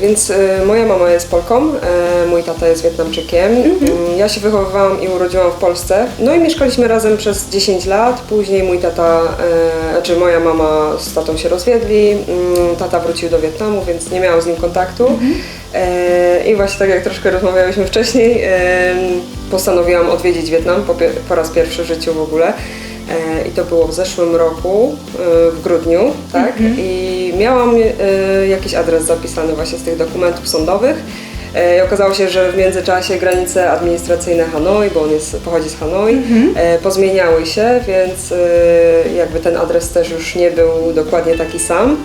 Więc y, moja mama jest Polką, y, mój tata jest Wietnamczykiem. Y, Ja się wychowywałam i urodziłam w Polsce. No i mieszkaliśmy razem przez 10 lat. Później mój tata, y, znaczy moja mama z tatą się rozwiedli. Y, Tata wrócił do Wietnamu, więc nie miałam z nim kontaktu. Y, I właśnie tak jak troszkę rozmawiałyśmy wcześniej, y, postanowiłam odwiedzić Wietnam po, pie- po raz pierwszy w życiu w ogóle. E, I to było w zeszłym roku, e, w grudniu, tak? I miałam e, jakiś adres zapisany właśnie z tych dokumentów sądowych. E, I okazało się, że w międzyczasie granice administracyjne Hanoi, bo on jest, pochodzi z Hanoi, e, pozmieniały się, więc e, jakby ten adres też już nie był dokładnie taki sam.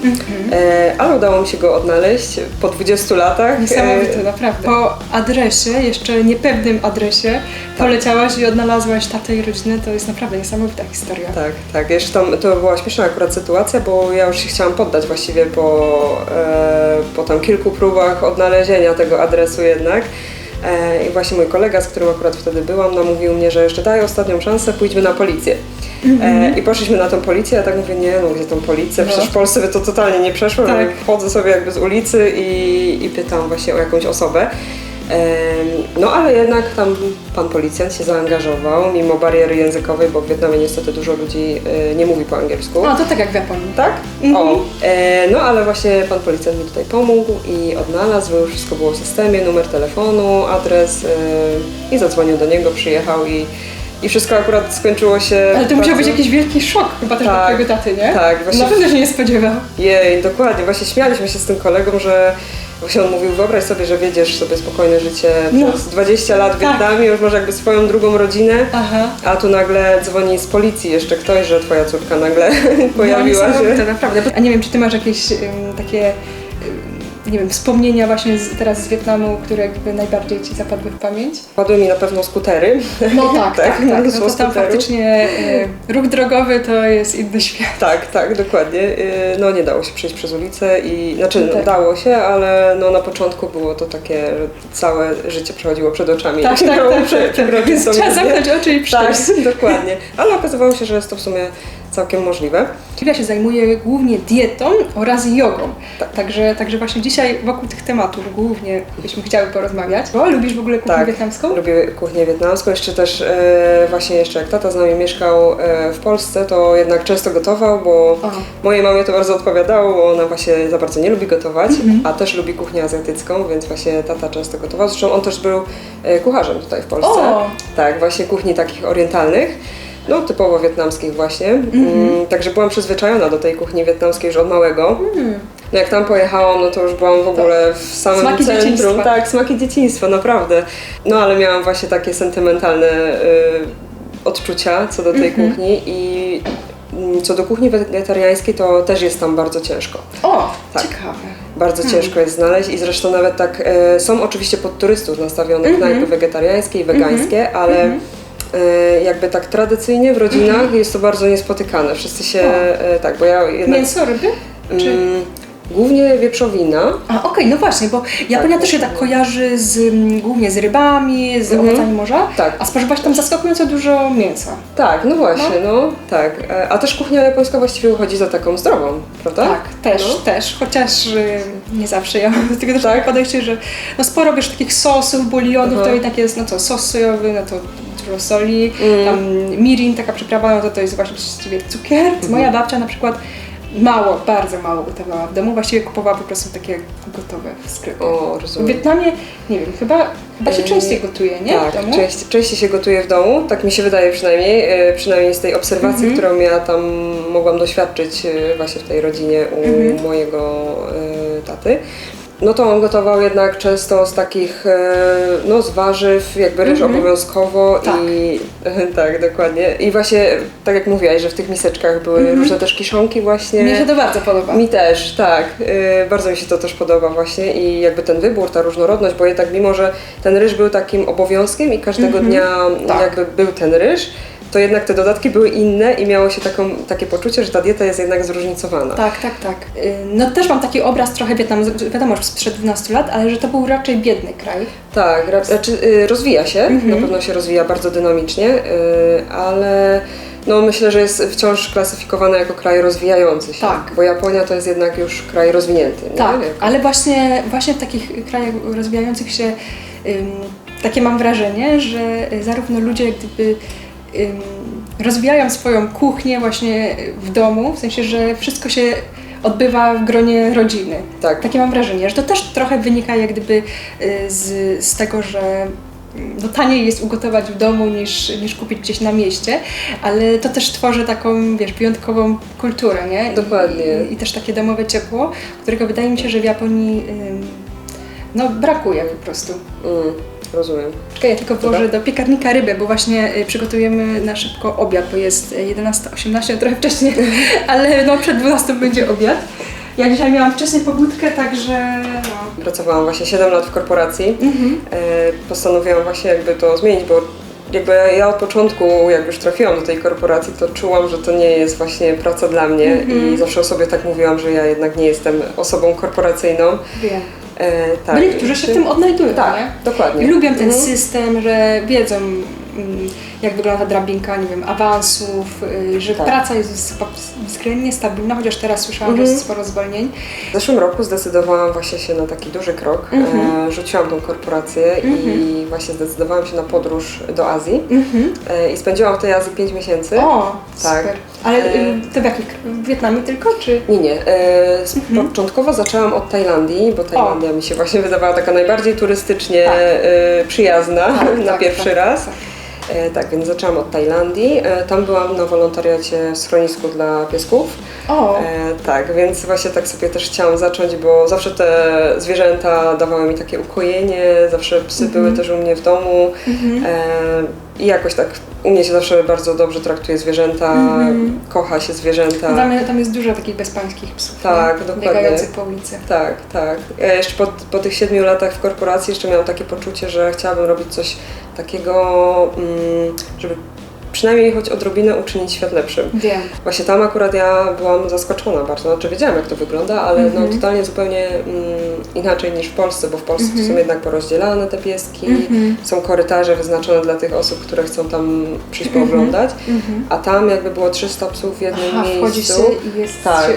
E, Ale udało mi się go odnaleźć po 20 latach. Niesamowite, naprawdę. Po adresie, jeszcze niepewnym adresie, poleciałaś i odnalazłaś tatę i rodzinę, to jest naprawdę niesamowita historia. Tak, tak. Jeszcze tam, to była śmieszna akurat sytuacja, bo ja już się chciałam poddać właściwie po, e, po tam kilku próbach odnalezienia tego adresu jednak. E, I właśnie mój kolega, z którym akurat wtedy byłam, namówił mnie, że jeszcze daj ostatnią szansę, pójdźmy na policję. E, I poszliśmy na tą policję, ja tak mówię, nie no, gdzie tą policję? Przecież w Polsce by to totalnie nie przeszło. Tak. Chodzę sobie jakby z ulicy i, i pytam właśnie o jakąś osobę. No ale jednak tam pan policjant się zaangażował, mimo bariery językowej, bo w Wietnamie niestety dużo ludzi e, nie mówi po angielsku. No to tak jak w Japonii. Tak? Mhm. O, e, no ale właśnie pan policjant mi tutaj pomógł i odnalazł, już wszystko było w systemie, numer telefonu, adres e, i zadzwonił do niego, przyjechał i, i wszystko akurat skończyło się... Ale to musiał być jakiś wielki szok chyba też dla Tak, twojego taty, nie? tak, właśnie- Na pewno się nie spodziewał. Jej, dokładnie. Właśnie śmialiśmy się z tym kolegą, że właśnie on mówił, wyobraź sobie, że wiedziesz sobie spokojne życie No. przez 20 lat w Tak. Wietnamie, już masz jakby swoją drugą rodzinę, Aha. a tu nagle dzwoni z policji jeszcze ktoś, że twoja córka nagle pojawiła no, się. niesamowite, naprawdę. A nie wiem, czy ty masz jakieś ym, takie, nie wiem, wspomnienia właśnie z, teraz z Wietnamu, które jakby najbardziej ci zapadły w pamięć? Padły mi na pewno skutery. No tak, tak, tak. mnóstwo No to tam faktycznie y, ruch drogowy to jest inny świat. Tak, tak, dokładnie. Yy, No nie dało się przejść przez ulicę i znaczy Tak. dało się, ale no na początku było to takie, że całe życie przechodziło przed oczami. Tak, tak, tak. Prze- przekroczyć Więc tą trzeba zamknąć oczy i Tak, przejść. dokładnie. Ale okazywało się, że jest to w sumie całkiem możliwe. Julia się zajmuje głównie dietą oraz jogą. Tak. Także, także właśnie dzisiaj wokół tych tematów głównie byśmy chciały porozmawiać. Bo lubisz w ogóle kuchnię Tak. wietnamską? Lubię kuchnię wietnamską. Jeszcze też e, właśnie jeszcze jak tata z nami mieszkał e, w Polsce, to jednak często gotował, bo O. mojej mamie to bardzo odpowiadało, bo ona właśnie za bardzo nie lubi gotować, Mhm. a też lubi kuchnię azjatycką, więc właśnie tata często gotował. Zresztą on też był e, kucharzem tutaj w Polsce. O! Tak, właśnie kuchni takich orientalnych. No, typowo wietnamskich właśnie. Mm, także byłam przyzwyczajona do tej kuchni wietnamskiej już od małego. No jak tam pojechałam, no to już byłam w ogóle w samym Smaki centrum. dzieciństwa. Tak, smaki dzieciństwa, naprawdę. No ale miałam właśnie takie sentymentalne y, odczucia co do tej Mhm. kuchni i mm, co do kuchni wegetariańskiej to też jest tam bardzo ciężko. O, Tak. ciekawe. Bardzo Hmm. ciężko jest znaleźć i zresztą nawet tak e, są oczywiście pod turystów nastawione Mhm. knajpy wegetariańskie i wegańskie, ale jakby tak tradycyjnie w rodzinach jest to bardzo niespotykane. Wszyscy się, Mhm. O. e, tak, bo ja jednak... Mięso, ryby? Czy... Mm, głównie wieprzowina. A okej, no właśnie, bo Japonia też się tak kojarzy z, mm, głównie z rybami, z Mhm. owocami morza, Tak. a spożywasz tam zaskakująco dużo mięsa. Tak, no właśnie, no, tak. E, A też kuchnia japońska właściwie uchodzi za taką zdrową, prawda? Tak, też, No. też, chociaż y, nie zawsze ja mam do tego Tak. podejście, że no sporo wiesz takich sosów, bulionów, Aha. to i tak jest, no co, sos sojowy, no to dużo soli, Mm. tam mirin, taka przyprawa, no to to jest właściwie cukier. Mhm. Moja babcia na przykład mało, bardzo mało gotowała w domu, właściwie kupowała po prostu takie gotowe w sklepie. O, W rozumiem. Wietnamie, nie wiem, chyba, chyba się Yy, częściej gotuje, nie? Tak, w częściej, częściej się gotuje w domu, tak mi się wydaje przynajmniej, e, przynajmniej z tej obserwacji, Mhm. którą ja tam mogłam doświadczyć e, właśnie w tej rodzinie u Mhm. mojego e, taty. No to on gotował jednak często z takich, e, no z warzyw, jakby ryż Mhm. obowiązkowo Tak. i tak, dokładnie. I właśnie, tak jak mówiłaś, że w tych miseczkach były Mhm. różne też kiszonki właśnie. Mnie się to bardzo podoba. Mi też, tak. Yy, bardzo mi się to też podoba właśnie i jakby ten wybór, ta różnorodność, bo jednak mimo, że ten ryż był takim obowiązkiem i każdego Mhm. dnia Tak. jakby był ten ryż, to jednak te dodatki były inne i miało się taką, takie poczucie, że ta dieta jest jednak zróżnicowana. Tak, tak, tak. Y, No też mam taki obraz trochę Wietnamu, wiadomo, że sprzed 12 lat, ale że to był raczej biedny kraj. Tak, ra- znaczy, y, rozwija się, Mhm. na pewno się rozwija bardzo dynamicznie, y, ale No myślę, że jest wciąż klasyfikowana jako kraj rozwijający się. Tak. Bo Japonia to jest jednak już kraj rozwinięty. Tak, ale właśnie, właśnie w takich krajach rozwijających się takie mam wrażenie, że zarówno ludzie gdyby rozwijają swoją kuchnię właśnie w domu, w sensie, że wszystko się odbywa w gronie rodziny. Tak. Takie mam wrażenie, że to też trochę wynika jak gdyby y, z, z tego, że mm, no, taniej jest ugotować w domu niż, niż kupić gdzieś na mieście, ale to też tworzy taką, wiesz, wyjątkową kulturę, nie? Dokładnie. I, i też takie domowe ciepło, którego wydaje mi się, że w Japonii no, brakuje po prostu. Mm, rozumiem. Czekaj, ja tylko włożę do piekarnika rybę, bo właśnie y, przygotujemy na szybko obiad, bo jest y, 11.18, trochę wcześniej, ale no przed 12 będzie obiad. Ja dzisiaj miałam wcześniej pobudkę, także no. Pracowałam właśnie 7 lat w korporacji. Mhm. E, postanowiłam właśnie jakby to zmienić, bo jakby ja od początku, jak już trafiłam do tej korporacji, to czułam, że to nie jest właśnie praca dla mnie Mhm. i zawsze o sobie tak mówiłam, że ja jednak nie jestem osobą korporacyjną. Wiem. E, tak. No niektórzy się w tym odnajdują, Tak, nie? dokładnie. I lubią ten Mhm. system, że wiedzą mm, jak wygląda drabinka, nie wiem, awansów, y, że Tak. praca jest względnie stabilna, chociaż teraz słyszałam, że Mhm. jest sporo zwolnień. W zeszłym roku zdecydowałam właśnie się na taki duży krok. Mhm. E, rzuciłam tą korporację i właśnie zdecydowałam się na podróż do Azji. Mhm. E, I spędziłam w tej Azji 5 miesięcy. O, Tak. super. Ale E, y, to w jakich? W Wietnamie tylko, czy? Nie, nie. E, Mhm. Początkowo zaczęłam od Tajlandii, bo Tajlandia mi się właśnie wydawała taka najbardziej turystycznie Tak. e, przyjazna Tak, na tak, pierwszy tak, raz. Tak. E, tak, więc zaczęłam od Tajlandii. E, tam byłam na wolontariacie w schronisku dla piesków. O, E, tak, więc właśnie tak sobie też chciałam zacząć, bo zawsze te zwierzęta dawały mi takie ukojenie, zawsze psy Mhm. były też u mnie w domu. mhm. E, I jakoś tak u mnie się zawsze bardzo dobrze traktuje zwierzęta, Mhm. kocha się zwierzęta. No Tam, tam jest dużo takich bezpańskich psów, Tak, nie? dokładnie. biegających po ulicy. Tak, tak. Ja jeszcze po, po tych siedmiu latach w korporacji jeszcze miałam takie poczucie, że chciałabym robić coś takiego, mm, żeby przynajmniej choć odrobinę uczynić świat lepszym. Wiem. Właśnie tam akurat ja byłam zaskoczona bardzo, znaczy wiedziałam jak to wygląda, ale Mhm. no totalnie zupełnie mm, inaczej niż w Polsce, bo w Polsce to są jednak porozdzielane te pieski, Mhm. są korytarze wyznaczone dla tych osób, które chcą tam przyjść Mhm. pooglądać, Mhm. a tam jakby było 300 psów w jednym Aha, miejscu. się i jest Tak. się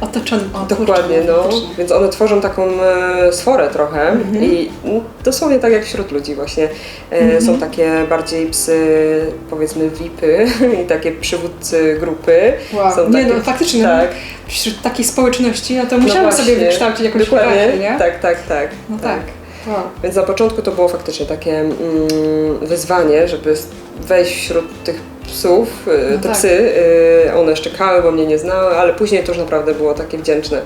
otoczony. O, Dokładnie, no. Więc one tworzą taką e, sforę trochę Mhm. i mm, dosłownie tak jak wśród ludzi właśnie. E, Mhm. Są takie bardziej psy, powiedzmy VIPy i takie przywódcy grupy. Wow. Są nie takie- no, faktycznie, no, Tak, wśród takiej społeczności, no to no musiałam sobie właśnie. wykształcić jakąś Dokładnie, hierarchię, nie? tak, tak, tak. No tak. Wow. Więc na początku to było faktycznie takie mm, wyzwanie, żeby wejść wśród tych psów, e, No te tak. psy, e, one szczekały, bo mnie nie znały, ale później to już naprawdę było takie wdzięczne.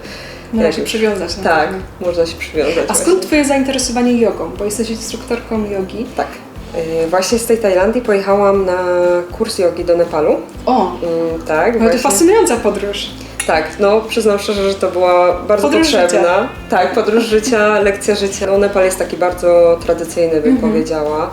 Można się już- przywiązać Tak, pewno. można się przywiązać. A właśnie. skąd Twoje zainteresowanie jogą? Bo jesteś instruktorką jogi. Tak. E, Właśnie z tej Tajlandii pojechałam na kurs jogi do Nepalu. O, Mm, tak, no to właśnie. fascynująca podróż. Tak, no przyznam szczerze, że to była bardzo Podróż potrzebna. życia. Tak, podróż życia, lekcja życia. No, Nepal jest taki bardzo tradycyjny, bym Mhm. powiedziała.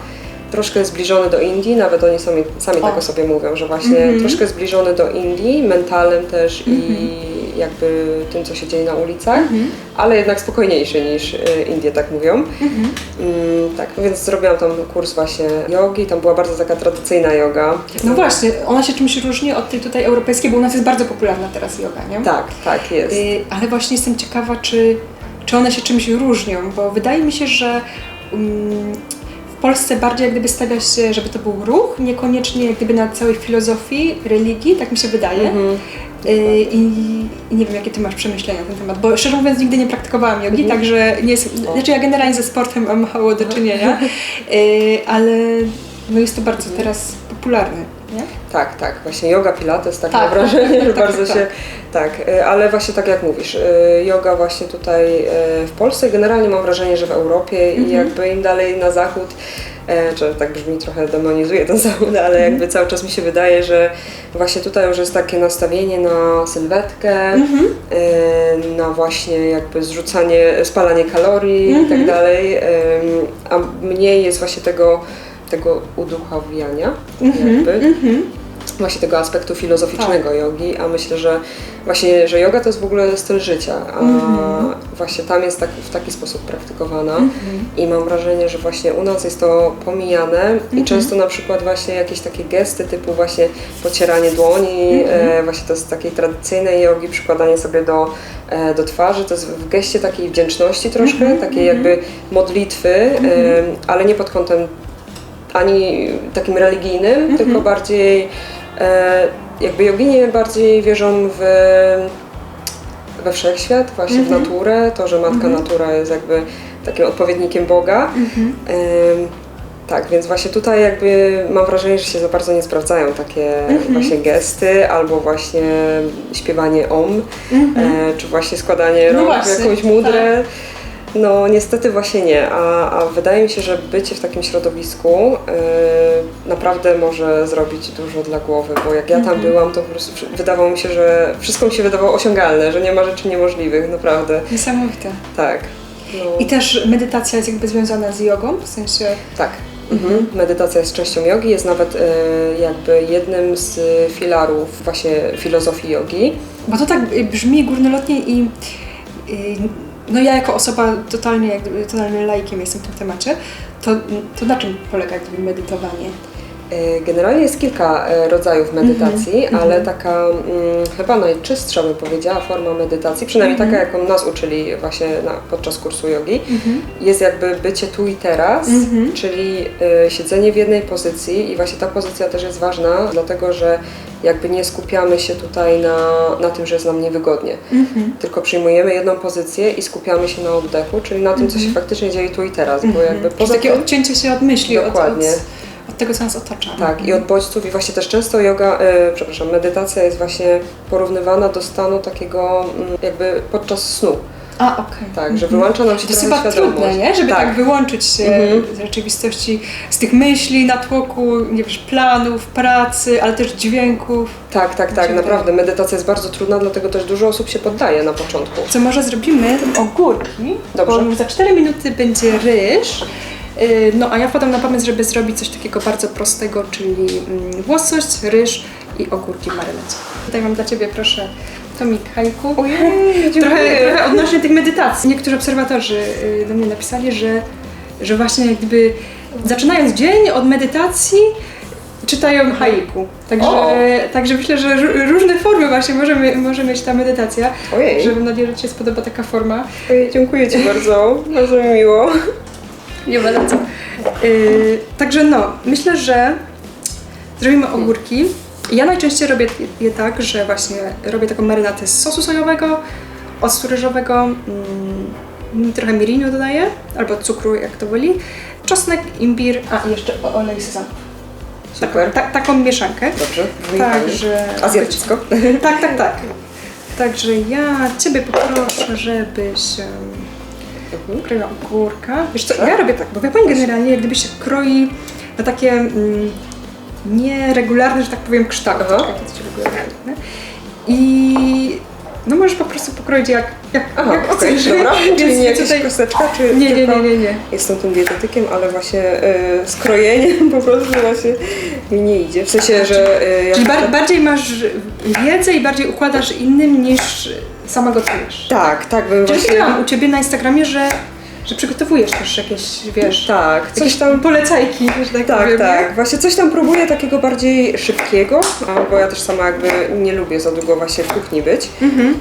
Troszkę zbliżony do Indii, nawet oni sami, sami O. tak o sobie mówią, że właśnie Mhm. troszkę zbliżony do Indii, mentalem też Mhm. i jakby tym, co się dzieje na ulicach, Mhm. ale jednak spokojniejszy niż y, Indie, tak mówią. Mhm. Mm, tak, więc zrobiłam tam kurs właśnie jogi, tam była bardzo taka tradycyjna yoga. No właśnie, ona się czymś różni od tej tutaj europejskiej, bo u nas jest bardzo popularna teraz yoga, nie? Tak, tak jest. Y, ale właśnie jestem ciekawa, czy, czy one się czymś różnią, bo wydaje mi się, że mm, w Polsce bardziej jak gdyby stawia się, żeby to był ruch, niekoniecznie jak gdyby na całej filozofii, religii, tak mi się wydaje. Mhm. Y, I, I nie wiem, jakie ty masz przemyślenia na ten temat, bo szczerze mówiąc nigdy nie praktykowałam jogi, Mhm. także nie jest, znaczy ja generalnie ze sportem mam mało do czynienia, y, ale no jest to bardzo teraz popularne, nie? Tak, tak, właśnie yoga, pilates, tak, Tak, mam wrażenie, tak, że tak, bardzo tak, się, tak, y, ale właśnie tak jak mówisz, y, yoga właśnie tutaj y, w Polsce, generalnie mam wrażenie, że w Europie i Mhm. jakby im dalej na zachód, e, czy tak brzmi trochę demonizuje ten zachód, ale Mhm. jakby cały czas mi się wydaje, że właśnie tutaj już jest takie nastawienie na sylwetkę, Mhm. na właśnie jakby zrzucanie, spalanie kalorii i tak Mhm. dalej, a mniej jest właśnie tego, tego uduchawiania Mhm. jakby. Mhm. właśnie tego aspektu filozoficznego Tak. jogi, a myślę, że właśnie, że yoga to jest w ogóle styl życia, a Mhm. właśnie tam jest tak, w taki sposób praktykowana Mhm. i mam wrażenie, że właśnie u nas jest to pomijane Mhm. i często na przykład właśnie jakieś takie gesty typu właśnie pocieranie dłoni, Mhm. e, właśnie to z takiej tradycyjnej jogi, przykładanie sobie do, e, do twarzy, to jest w geście takiej wdzięczności troszkę, Mhm, takiej jakby modlitwy, e, ale nie pod kątem ani takim religijnym, Mhm. tylko bardziej e, jakby joginie bardziej wierzą w, we wszechświat, właśnie Mhm. w naturę, to, że matka natura jest jakby takim odpowiednikiem Boga. Mhm. Tak, więc właśnie tutaj jakby mam wrażenie, że się za bardzo nie sprawdzają takie Mhm. właśnie gesty albo właśnie śpiewanie om, Mhm. e, czy właśnie składanie No rąk w jakąś mudrę. No niestety właśnie nie, a, a wydaje mi się, że bycie w takim środowisku e, naprawdę może zrobić dużo dla głowy, bo jak ja tam Mhm. byłam, to po prostu wydawało mi się, że wszystko mi się wydawało osiągalne, że nie ma rzeczy niemożliwych, naprawdę. Niesamowite. Tak. No. I też medytacja jest jakby związana z jogą, w sensie... Tak. Mhm. Medytacja jest częścią jogi, jest nawet e, jakby jednym z filarów właśnie filozofii jogi. Bo to tak y, brzmi górnolotnie i y, no ja jako osoba totalnie, totalnym laikiem jestem w tym temacie, to, to na czym polega medytowanie? E, Generalnie jest kilka e, rodzajów medytacji, Mhm, ale mhm. taka mm, chyba najczystsza bym powiedziała forma medytacji, przynajmniej Mhm. taka jaką nas uczyli właśnie na, podczas kursu jogi, jest jakby bycie tu i teraz, Mhm. czyli e, siedzenie w jednej pozycji i właśnie ta pozycja też jest ważna, dlatego że jakby nie skupiamy się tutaj na, na tym, że jest nam niewygodnie, Mhm. tylko przyjmujemy jedną pozycję i skupiamy się na oddechu, czyli na tym, co się faktycznie dzieje tu i teraz, bo jakby Mhm. Czyli poza takie odcięcie się od myśli, od, od, Dokładnie. od tego, co nas otacza. Tak, i od bodźców i właśnie też często yoga, e, przepraszam, medytacja jest właśnie porównywana do stanu takiego mm, jakby podczas snu. A, okej. Tak, że wyłącza nam się To jest trochę chyba świadomość. trudne, nie? Żeby tak, tak. wyłączyć się Mhm. z rzeczywistości, z tych myśli, natłoku, nie wiesz, planów, pracy, ale też dźwięków. Tak, tak, tak, naprawdę. Medytacja jest bardzo trudna, dlatego też dużo osób się poddaje na początku. Co może zrobimy? Ogórki. Dobrze. Bo już za 4 minuty będzie ryż. Yy, No a ja wpadam na pomysł, żeby zrobić coś takiego bardzo prostego, czyli mm, łosoś, ryż i ogórki w marynacie. Tutaj mam dla Ciebie, proszę, tomik haiku. Ojej, Trochę, trochę odnośnie tych medytacji. Niektórzy obserwatorzy y, do mnie napisali, że, że właśnie jak gdyby zaczynając dzień od medytacji czytają haiku. Także, O! także myślę, że ró- różne formy właśnie może, może mieć ta medytacja. Ojej. Że mam nadzieję, że Ci się spodoba taka forma. Ojej, dziękuję Ci bardzo, bardzo mi miło. Nie ma na co. Y, także no, myślę, że zrobimy ogórki. Ja najczęściej robię je tak, że właśnie robię taką marynatę z sosu sojowego, octu ryżowego, mm, trochę mirinu dodaję, albo cukru, jak to woli, czosnek, imbir, a i jeszcze olej sezamów. Super. Ta, taką mieszankę. Dobrze. Także... Azjatycko. Tak, tak, tak. Także ja Ciebie poproszę, żebyś em, Mhm. kroiła ogórka. Wiesz co, ja robię tak, bo wie Pani generalnie, jak gdyby się kroi na takie mm, nieregularne, że tak powiem, kształty. Aha. To jest regularne. I no możesz po prostu pokroić jak, jak, Aha, jak okej, chcesz. dobra. Czyli nie jakieś tutaj- kosteczka, czy Nie, nie, tylko... nie, nie, nie. Jestem tym dietetykiem, ale właśnie e, skrojenie po prostu właśnie mi nie idzie. W sensie, że e, ja Czyli bar- bardziej masz wiedzę i bardziej układasz innym niż sama gotujesz. Tak, tak, bym właśnie... u Ciebie na Instagramie, że, że przygotowujesz też jakieś, wiesz, Tak, coś tam... polecajki, że tak, Tak, powiem. tak. Właśnie coś tam próbuję takiego bardziej szybkiego, bo ja też sama jakby nie lubię za długo właśnie w kuchni być. Mhm.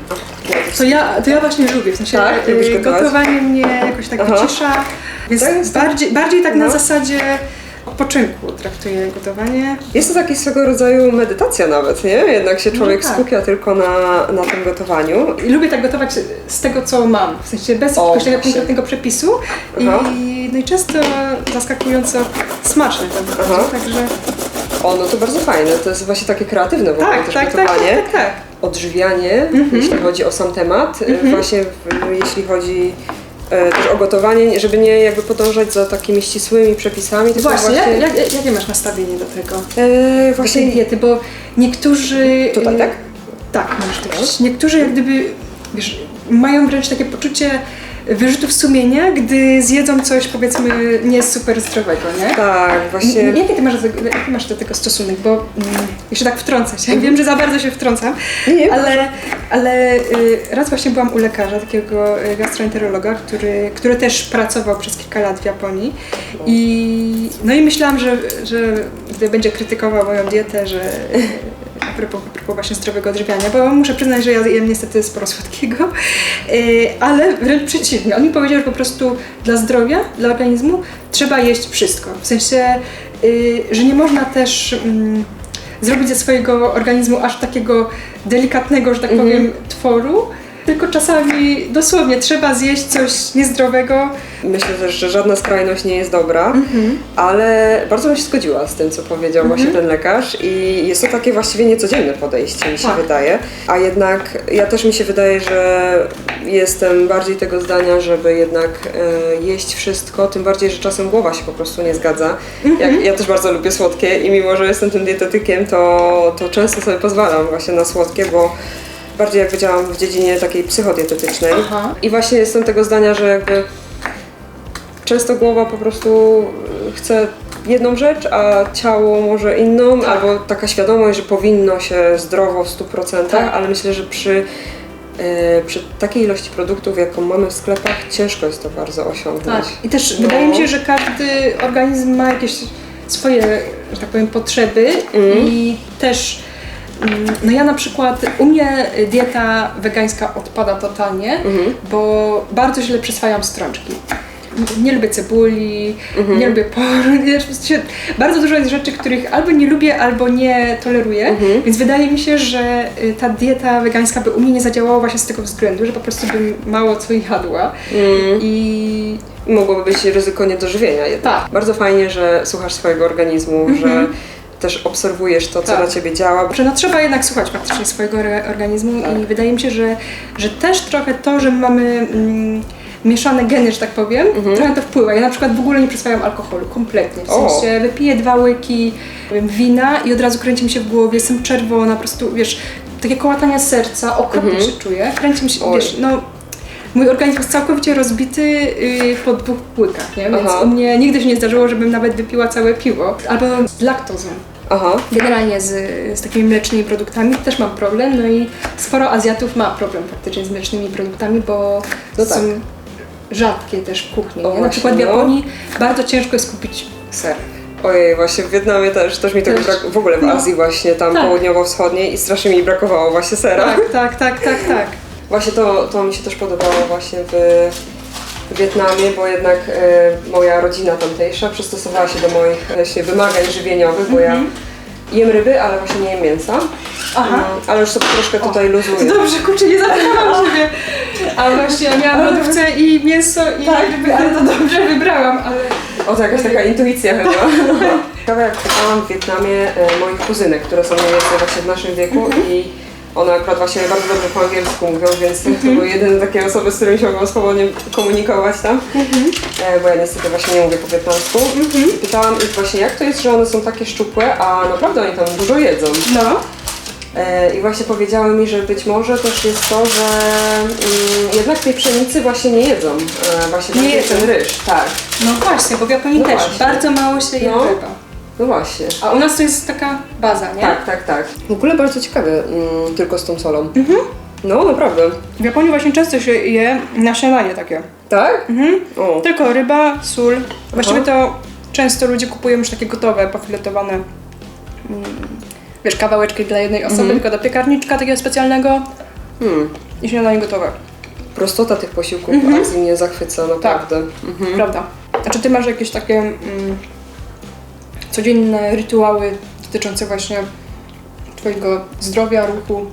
To ja, to ja właśnie lubię, w sensie Tak? y, gotowanie mnie jakoś tak Aha. wycisza, więc tak- bardziej, bardziej tak na No. zasadzie odpoczynku traktuję gotowanie. Jest to taki swego rodzaju medytacja nawet, nie? Jednak się człowiek tak. skupia tylko na, na tym gotowaniu. I lubię tak gotować z tego, co mam, w sensie bez O, jakiegoś tego właśnie. konkretnego przepisu Aha. i no i często zaskakująco smaczne to wychodzi, także O, no to bardzo fajne. To jest właśnie takie kreatywne w ogóle tak, też tak, tak, tak, gotowanie. tak, tak. Odżywianie, jeśli chodzi o sam temat. Mhm. Właśnie w, jeśli chodzi też o gotowanie, żeby nie jakby podążać za takimi ścisłymi przepisami, tylko Właśnie, właśnie... Jak, jak, jakie masz nastawienie do tego? E, Właśnie właśnie diety, bo niektórzy... Tutaj, y, tak? Tak, możesz powiedzieć. Niektórzy jak gdyby, wiesz, mają wręcz takie poczucie, wyrzutów sumienia, gdy zjedzą coś powiedzmy nie super zdrowego, nie? Tak, właśnie. N- Jaki ty masz do, jaki masz do tego stosunek? Bo mm, jeszcze tak wtrącę się. Wiem, że za bardzo się wtrącam, Nie, ale, ale y, raz właśnie byłam u lekarza, takiego y, gastroenterologa, który, który też pracował przez kilka lat w Japonii. I, no i myślałam, że, że gdy będzie krytykował moją dietę, że propos, a propos właśnie zdrowego odżywiania, bo muszę przyznać, że ja jem niestety sporo słodkiego, y, ale wręcz przeciwnie. On mi powiedział, że po prostu dla zdrowia, dla organizmu trzeba jeść wszystko. W sensie, y, że nie można też mm, zrobić ze swojego organizmu aż takiego delikatnego, że tak Mhm. powiem, tworu, tylko czasami dosłownie trzeba zjeść coś niezdrowego. Myślę też, że żadna skrajność nie jest dobra, ale bardzo bym się zgodziła z tym, co powiedział właśnie ten lekarz i jest to takie właściwie niecodzienne podejście, mi się Tak. wydaje. A jednak ja też mi się wydaje, że jestem bardziej tego zdania, żeby jednak e, jeść wszystko, tym bardziej, że czasem głowa się po prostu nie zgadza. Jak, ja też bardzo lubię słodkie i mimo, że jestem tym dietetykiem, to, to często sobie pozwalam właśnie na słodkie, bo bardziej jak powiedziałam w dziedzinie takiej psychodietetycznej. Aha. I właśnie jestem tego zdania, że jakby często głowa po prostu chce jedną rzecz, a ciało może inną, Tak. albo taka świadomość, że powinno się zdrowo w 100%, Tak. ale myślę, że przy, e, przy takiej ilości produktów, jaką mamy w sklepach, ciężko jest to bardzo osiągnąć. I też No. wydaje mi się, że każdy organizm ma jakieś swoje, że tak powiem, potrzeby Mhm. i też mm, no ja na przykład, u mnie dieta wegańska odpada totalnie, Mhm. bo bardzo źle przyswajam strączki. Nie lubię cebuli, Mhm. nie lubię poru, bardzo dużo jest rzeczy, których albo nie lubię, albo nie toleruję, Mhm. więc wydaje mi się, że y, ta dieta wegańska by u mnie nie zadziałała właśnie z tego względu, że po prostu bym mało co jadła Mm. i Mogłoby być ryzyko niedożywienia jednak. Tak. Bardzo fajnie, że słuchasz swojego organizmu, że też obserwujesz to, co Tak. na ciebie działa. że no trzeba jednak słuchać faktycznie swojego organizmu Tak. i wydaje mi się, że, że też trochę to, że mamy mm, mieszane geny, że tak powiem, Mhm. trochę to wpływa. Ja na przykład w ogóle nie przyswajam alkoholu, kompletnie. W O. sensie wypiję dwa łyki wiem, wina i od razu kręci mi się w głowie, jestem czerwona, po prostu wiesz, takie kołatania serca, okropnie Mhm. się czuję, kręci mi się, Oj. wiesz, no Mój organizm jest całkowicie rozbity yy, po dwóch łykach, nie? Więc Aha. u mnie nigdy się nie zdarzyło, żebym nawet wypiła całe piwo. Albo z laktozą. Aha. Generalnie z, z takimi mlecznymi produktami też mam problem, no i sporo Azjatów ma problem faktycznie z mlecznymi produktami, bo No są tak. rzadkie też w kuchni. O, nie? Na przykład w no. Japonii bardzo ciężko jest kupić ser. Ojej, właśnie w Wietnamie też, też mi tego Też. brak, w ogóle w No. Azji właśnie, tam Tak. południowo-wschodniej i strasznie mi brakowało właśnie sera. Tak, tak, tak, tak, tak. Właśnie to, to mi się też podobało właśnie w, w Wietnamie, bo jednak e, moja rodzina tamtejsza przystosowała się do moich właśnie wymagań żywieniowych, bo ja jem ryby, ale właśnie nie jem mięsa. Mhm. Aha. Mm, ale już sobie troszkę tutaj luzuję. Dobrze, kurczę, nie zapytałam siebie. A właśnie, ja miałam lodówce i mięso i Tak, ryby, ale to dobrze wybrałam, ale... O, to jakaś taka intuicja chyba. Ciekawe jak pytałam w Wietnamie e, moich kuzynek, które są mniej więcej właśnie w naszym wieku i one akurat właśnie bardzo dobrze po angielsku mówią, więc to były jedyne takie osoby, z którymi się mogłam swobodnie komunikować tam, e, bo ja niestety właśnie nie mówię po wietnamsku. I pytałam ich właśnie jak to jest, że one są takie szczupłe, a naprawdę oni tam dużo jedzą. No. E, I właśnie powiedziały mi, że być może też jest to, że mm, jednak tej pszenicy właśnie nie jedzą. E, właśnie Nie jedzą. ten ryż, tak. No właśnie, bo w Japonii No też właśnie. bardzo mało się je No. No właśnie. A u nas to jest taka baza, nie? Tak, tak, tak. W ogóle bardzo ciekawe, mm, tylko z tą solą. No, naprawdę. W Japonii właśnie często się je na śniadanie takie. Tak? Mhm. O. Tylko ryba, sól. Właściwie to często ludzie kupują już takie gotowe, pofiletowane. Mm, wiesz, kawałeczki dla jednej osoby, tylko do piekarniczka takiego specjalnego Hmm. i śniadanie gotowe. Prostota tych posiłków w Azji mnie zachwyca, naprawdę. Mhm. Prawda. A czy ty masz jakieś takie mm, codzienne rytuały dotyczące właśnie twojego zdrowia, ruchu?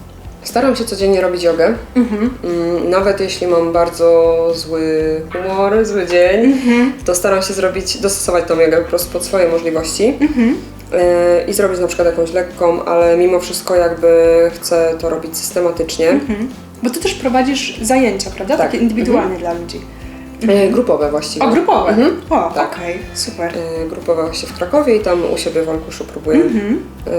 Staram się codziennie robić jogę. Mhm. Mm, Nawet jeśli mam bardzo zły humor, zły dzień, to staram się zrobić, dostosować tą jogę po prostu pod swoje możliwości. Mhm. E, I zrobić na przykład jakąś lekką, ale mimo wszystko jakby chcę to robić systematycznie. Mhm. Bo ty też prowadzisz zajęcia, prawda? Tak. Takie indywidualne dla ludzi. E, grupowe właściwie. O, grupowe. Mhm. O, Tak. okej, super. E, grupowe właśnie w Krakowie i tam u siebie w Olkuszu próbuję Mhm. e,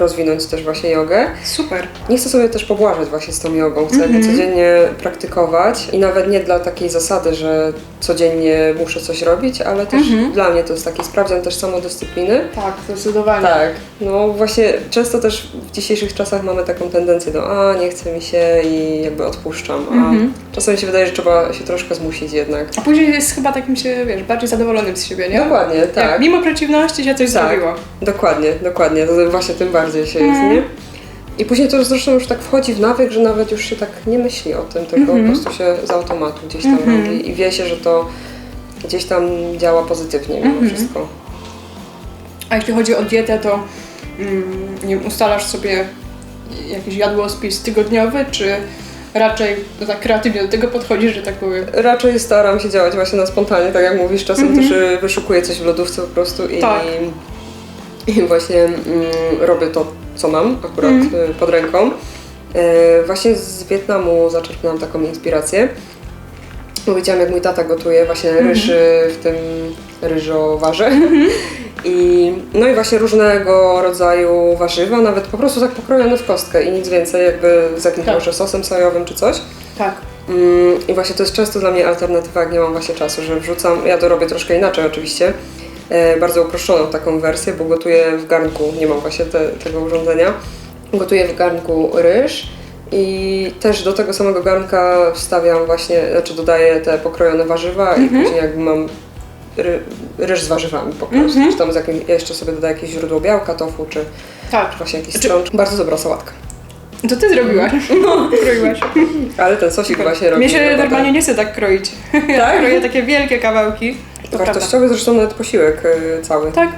rozwinąć też właśnie jogę. Super. Nie chcę sobie też pobłażać właśnie z tą jogą, chcę Mhm. codziennie praktykować i nawet nie dla takiej zasady, że codziennie muszę coś robić, ale też Mhm. dla mnie to jest taki sprawdzian też samodyscypliny. Tak, zdecydowanie. Tak, no właśnie często też w dzisiejszych czasach mamy taką tendencję do a nie chce mi się i jakby odpuszczam, a Mhm. czasem się wydaje, że trzeba się troszkę zmusić jednak. A później jest chyba takim się, wiesz, bardziej zadowolonym z siebie, nie? Dokładnie, Jak tak. mimo przeciwności się coś Tak. zrobiło. Dokładnie, dokładnie. To właśnie tym bardziej się jest, Mhm. nie? I później to zresztą już tak wchodzi w nawyk, że nawet już się tak nie myśli o tym, tylko Mhm. po prostu się z automatu gdzieś tam Mhm. robi i wie się, że to gdzieś tam działa pozytywnie mimo Mhm. wszystko. A jeśli chodzi o dietę, to mm, nie wiem, ustalasz sobie jakiś jadłospis tygodniowy, czy raczej tak kreatywnie do tego podchodzisz, że tak powiem? Raczej staram się działać właśnie na spontanie, tak jak mówisz, czasem Mhm. też y, wyszukuję coś w lodówce po prostu i, Tak. i właśnie mm, robię to, co mam akurat y, pod ręką. Y, właśnie z Wietnamu zaczerpnęłam taką inspirację. Widziałam, jak mój tata gotuje właśnie ryż y, w tym ryżowarze. I, no i właśnie różnego rodzaju warzywa, nawet po prostu tak pokrojone w kostkę i nic więcej, jakby z jakimś Tak. może sosem sojowym czy coś. Tak. Mm, I właśnie to jest często dla mnie alternatywa, jak nie mam właśnie czasu, że wrzucam, ja to robię troszkę inaczej oczywiście, e, bardzo uproszczoną taką wersję, bo gotuję w garnku, nie mam właśnie te, tego urządzenia, gotuję w garnku ryż i też do tego samego garnka wstawiam właśnie, znaczy dodaję te pokrojone warzywa i później jakby mam ryż z warzywami po prostu, Mhm. czy tam z jakim, ja jeszcze sobie dodaję jakieś źródło białka, tofu, czy Tak. właśnie jakiś Znaczy- strącz. Bardzo dobra sałatka. To ty zrobiłaś. No, kroiłaś. Ale ten sosik właśnie robi. Mnie się robotę. normalnie nie chce tak kroić. Ja Tak? kroję takie wielkie kawałki. To prawda. Wartościowy zresztą nawet posiłek y, cały. Tak,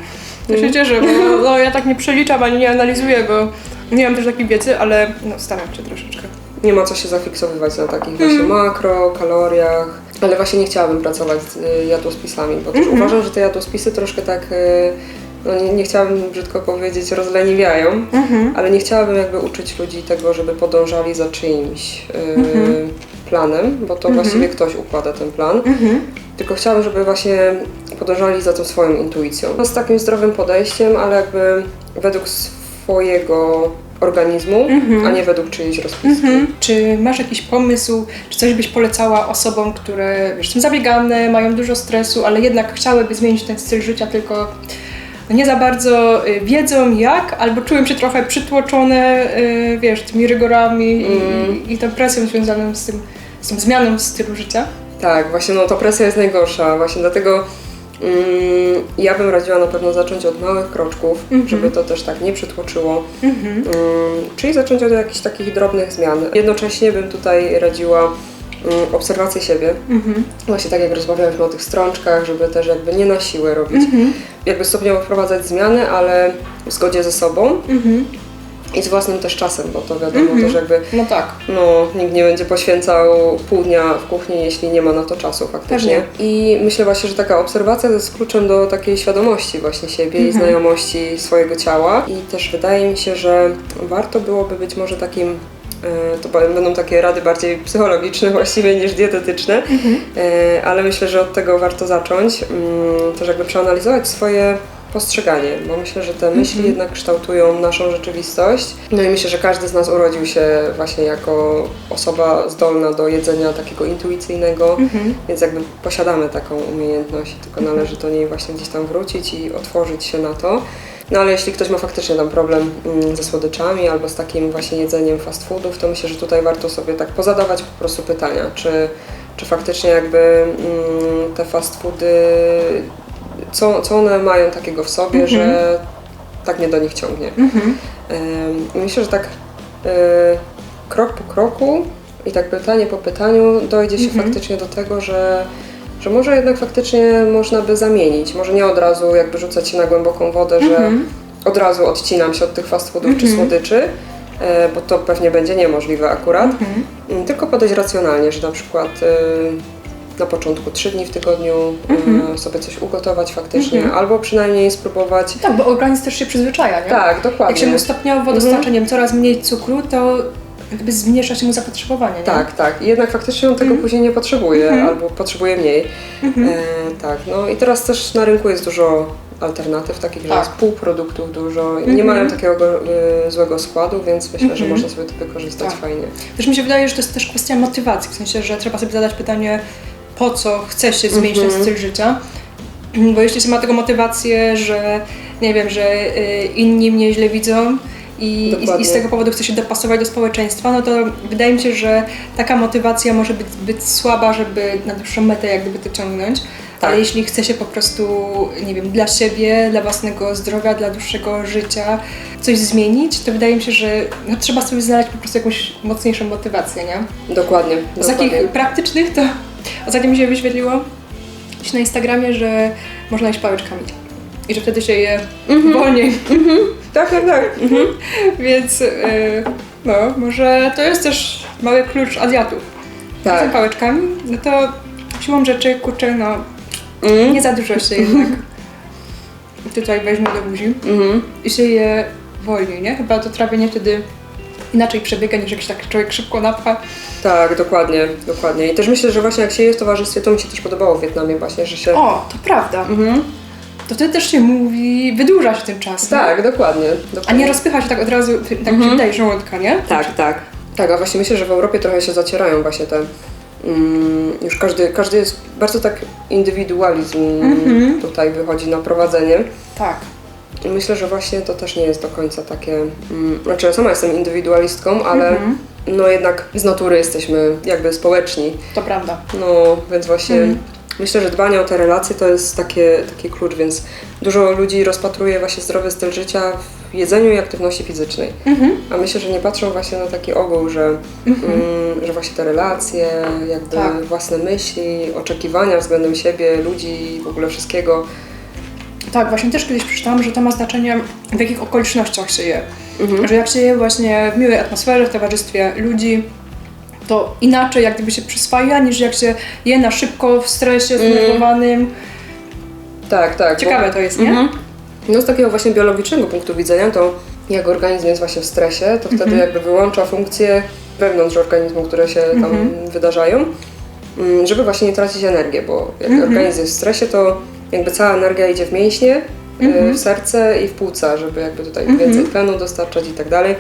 to się cieszę, bo no, ja tak nie przeliczam ani nie analizuję, bo nie mam też takiej wiedzy, ale no, staram się troszeczkę. Nie ma co się zafiksowywać na takich Mhm. właśnie makro, kaloriach, ale właśnie nie chciałabym pracować z y, jadłospisami, bo też Mhm. uważam, że te jadłospisy troszkę tak, y, no nie, nie chciałabym brzydko powiedzieć, rozleniwiają, Mhm. ale nie chciałabym jakby uczyć ludzi tego, żeby podążali za czyimś y, Mhm. planem, bo to właściwie ktoś układa ten plan. Mhm. Tylko chciałabym, żeby właśnie podążali za tą swoją intuicją. No, z takim zdrowym podejściem, ale jakby według swojego organizmu, Mhm. a nie według czyjejś rozpiski. Mhm. Czy masz jakiś pomysł, czy coś byś polecała osobom, które wiesz, są zabiegane, mają dużo stresu, ale jednak chciałyby zmienić ten styl życia, tylko nie za bardzo y, wiedzą jak, albo czują się trochę przytłoczone, y, wiesz, tymi rygorami Mm. i, i tą presją związaną z tym, z tą zmianą stylu życia? Tak, właśnie no, ta presja jest najgorsza, właśnie dlatego ja bym radziła na pewno zacząć od małych kroczków, Mhm. żeby to też tak nie przytłoczyło. Mhm. Mm, czyli zacząć od jakichś takich drobnych zmian. Jednocześnie bym tutaj radziła mm, obserwację siebie, Mhm. właśnie tak jak rozmawialiśmy o tych strączkach, żeby też jakby nie na siłę robić, Mhm. jakby stopniowo wprowadzać zmiany, ale w zgodzie ze sobą Mhm. I z własnym też czasem, bo to wiadomo Mhm. też jakby No tak. no, nikt nie będzie poświęcał pół dnia w kuchni, jeśli nie ma na to czasu faktycznie. I myślę właśnie, że taka obserwacja to jest kluczem do takiej świadomości właśnie siebie i Mhm. znajomości swojego ciała. I też wydaje mi się, że warto byłoby być może takim e, to będą takie rady bardziej psychologiczne właściwie niż dietetyczne, Mhm. e, ale myślę, że od tego warto zacząć. Mm, Też jakby przeanalizować swoje postrzeganie, bo myślę, że te myśli jednak kształtują naszą rzeczywistość. No i myślę, że każdy z nas urodził się właśnie jako osoba zdolna do jedzenia takiego intuicyjnego, Mhm. więc jakby posiadamy taką umiejętność, tylko należy do niej właśnie gdzieś tam wrócić i otworzyć się na to. No ale jeśli ktoś ma faktycznie tam problem mm, ze słodyczami albo z takim właśnie jedzeniem fast foodów, to myślę, że tutaj warto sobie tak pozadawać po prostu pytania, czy, czy faktycznie jakby mm, te fast foody, co, co one mają takiego w sobie, Mhm. że tak mnie do nich ciągnie. Mhm. Myślę, że tak y, krok po kroku i tak pytanie po pytaniu dojdzie się Mhm. faktycznie do tego, że, że może jednak faktycznie można by zamienić. Może nie od razu jakby rzucać się na głęboką wodę, że Mhm. od razu odcinam się od tych fast foodów czy Mhm. słodyczy, e, bo to pewnie będzie niemożliwe akurat. Mhm. Tylko podejść racjonalnie, że na przykład y, na początku trzy dni w tygodniu y, Mhm. sobie coś ugotować faktycznie, Mhm. albo przynajmniej spróbować. Tak, bo organizm też się przyzwyczaja, nie? Tak, dokładnie. Jak się mu stopniowo Mhm. dostarcza, nie wiem, coraz mniej cukru, to jakby zmniejsza się mu zapotrzebowanie, nie? Tak, tak. I jednak faktycznie on tego później nie potrzebuje, albo potrzebuje mniej. E, tak, no i teraz też na rynku jest dużo alternatyw, takich, że Tak. jest półproduktów dużo, i nie mają takiego e, złego składu, więc myślę, że można sobie to wykorzystać Tak. fajnie. Też mi się wydaje, że to jest też kwestia motywacji, w sensie, że trzeba sobie zadać pytanie, po co chce się zmienić ten styl życia. Bo jeśli się ma tego motywację, że nie wiem, że y, inni mnie źle widzą i, i z tego powodu chce się dopasować do społeczeństwa, no to wydaje mi się, że taka motywacja może być zbyt słaba, żeby na dłuższą metę jak gdyby to ciągnąć. Tak. Ale jeśli chce się po prostu, nie wiem, dla siebie, dla własnego zdrowia, dla dłuższego życia coś zmienić, to wydaje mi się, że no, trzeba sobie znaleźć po prostu jakąś mocniejszą motywację, nie? Dokładnie. Z dokładnie. takich praktycznych to ostatnio mi się wyświetliło gdzieś na Instagramie, że można jeść pałeczkami i że wtedy się je Mhm. wolniej, Tak, tak, tak. Mhm. więc yy, no, może to jest też mały klucz Azjatów. Z Tak. pałeczkami, no to siłą rzeczy, kurczę, no Mhm. nie za dużo się jednak tutaj weźmie do buzi Mhm. i się je wolniej, nie? Chyba to trawienie wtedy inaczej przebiega niż jak się tak człowiek szybko napcha. Tak, dokładnie, dokładnie. I też myślę, że właśnie jak się jest w towarzystwie, to mi się też podobało w Wietnamie właśnie, że się... O, to prawda. Mhm. To wtedy też się mówi, wydłuża się ten czas. Tak, dokładnie. A dokładnie. nie rozpycha się tak od razu, tak mi się wydaje, żołądka, nie? Tak, tak. Tak, a właśnie myślę, że w Europie trochę się zacierają właśnie te... Mm, już każdy, każdy jest bardzo tak indywidualizm Mhm. tutaj wychodzi na prowadzenie. Tak. Myślę, że właśnie to też nie jest do końca takie... Mm, znaczy ja sama jestem indywidualistką, ale Mhm. no jednak z natury jesteśmy jakby społeczni. To prawda. No, więc właśnie Mhm. myślę, że dbanie o te relacje to jest takie, taki klucz, więc dużo ludzi rozpatruje właśnie zdrowy styl życia w jedzeniu i aktywności fizycznej. Mhm. A myślę, że nie patrzą właśnie na taki ogół, że, mm, że właśnie te relacje, jakby Tak. własne myśli, oczekiwania względem siebie, ludzi, w ogóle wszystkiego. Tak, właśnie też kiedyś przeczytałam, że to ma znaczenie w jakich okolicznościach się je. Mhm. Że jak się je właśnie w miłej atmosferze, w towarzystwie ludzi, to inaczej jak gdyby się przyswaja, niż jak się je na szybko, w stresie, zdenerwowanym. Tak, tak. bo- Ciekawe to jest, nie? Mhm. No z takiego właśnie biologicznego punktu widzenia, to jak organizm jest właśnie w stresie, to wtedy jakby wyłącza funkcje wewnątrz organizmu, które się tam wydarzają, mm, żeby właśnie nie tracić energii, bo jak organizm jest w stresie, to jakby cała energia idzie w mięśnie, y, w serce i w płuca, żeby jakby tutaj więcej tlenu dostarczać i tak dalej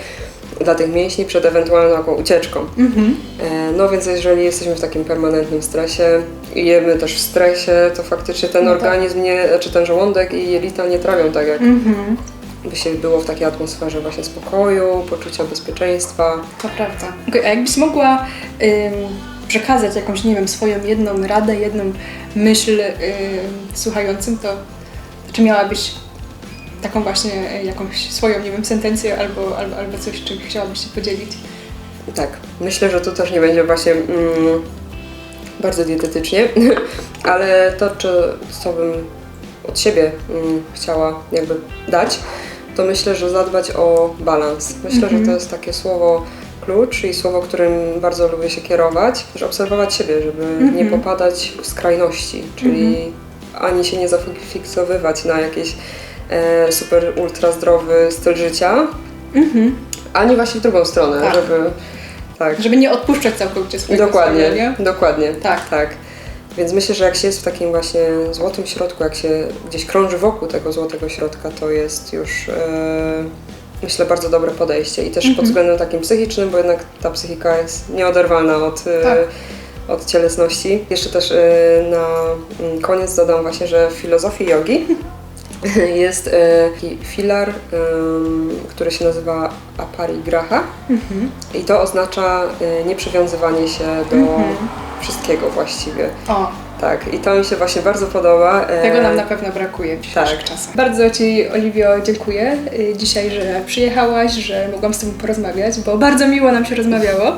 dla tych mięśni przed ewentualną taką ucieczką. Mhm. E, No więc jeżeli jesteśmy w takim permanentnym stresie i jemy też w stresie, to faktycznie ten No tak. organizm, nie, czy ten żołądek i jelita nie trawią tak, jak Mhm. by się było w takiej atmosferze właśnie spokoju, poczucia bezpieczeństwa. To prawda. Okej, a jakbyś mogła ym, przekazać jakąś, nie wiem, swoją jedną radę, jedną myśl ym, słuchającym, to czy miałabyś taką właśnie jakąś swoją, nie wiem, sentencję albo, albo, albo coś, czym chciałabyś się podzielić? Tak, myślę, że tu też nie będzie właśnie mm, bardzo dietetycznie, ale to, czy, co bym od siebie mm, chciała jakby dać, to myślę, że zadbać o balans. Myślę, że to jest takie słowo klucz i słowo, którym bardzo lubię się kierować. Też obserwować siebie, żeby nie popadać w skrajności, czyli ani się nie zafiksowywać na jakiś e, super ultra zdrowy styl życia, Mhm. ani właśnie w drugą stronę, Tak. żeby tak. Żeby nie odpuszczać całkowicie swojego Dokładnie, nie? dokładnie. Tak. tak. Więc myślę, że jak się jest w takim właśnie złotym środku, jak się gdzieś krąży wokół tego złotego środka, to jest już e, myślę bardzo dobre podejście i też Mhm. pod względem takim psychicznym, bo jednak ta psychika jest nieoderwalna od, e, Tak. od cielesności. Jeszcze też e, na mm, koniec dodam właśnie, że w filozofii jogi jest e, taki filar, który się nazywa aparigraha Mhm. i to oznacza nieprzywiązywanie się do Mhm. wszystkiego właściwie. O, Tak, i to mi się właśnie bardzo podoba. E, tego nam na pewno brakuje w dzisiejszych tak. czasach. Bardzo Ci, Oliwio, dziękuję y, dzisiaj, że przyjechałaś, że mogłam z Tobą porozmawiać, bo bardzo miło nam się rozmawiało.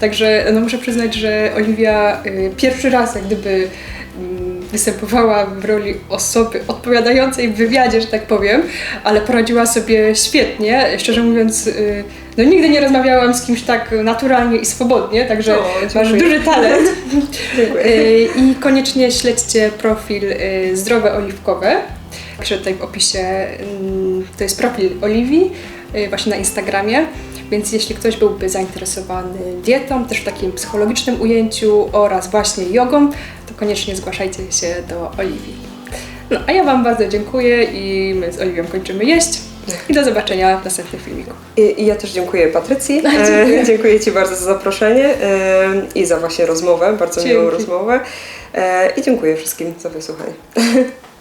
Także no, muszę przyznać, że Oliwia y, pierwszy raz jak gdyby mm, występowała w roli osoby odpowiadającej w wywiadzie, że tak powiem, ale poradziła sobie świetnie. Szczerze mówiąc, y, no nigdy nie rozmawiałam z kimś tak naturalnie i swobodnie, także O, masz duży talent. Dziękuję. Y, I koniecznie śledźcie profil y, Zdrowe Oliwkowe. Piszę tutaj w opisie, mm, to jest profil Oliwii, właśnie na Instagramie. Więc jeśli ktoś byłby zainteresowany dietą, też w takim psychologicznym ujęciu oraz właśnie jogą, koniecznie zgłaszajcie się do Oliwii. No, a ja Wam bardzo dziękuję i my z Oliwią kończymy jeść. I do zobaczenia w następnym filmiku. I, I ja też dziękuję Patrycji. Dziękuję. E, dziękuję Ci bardzo za zaproszenie e, i za właśnie rozmowę, bardzo miłą Dzięki. rozmowę. E, I dziękuję wszystkim za wysłuchanie.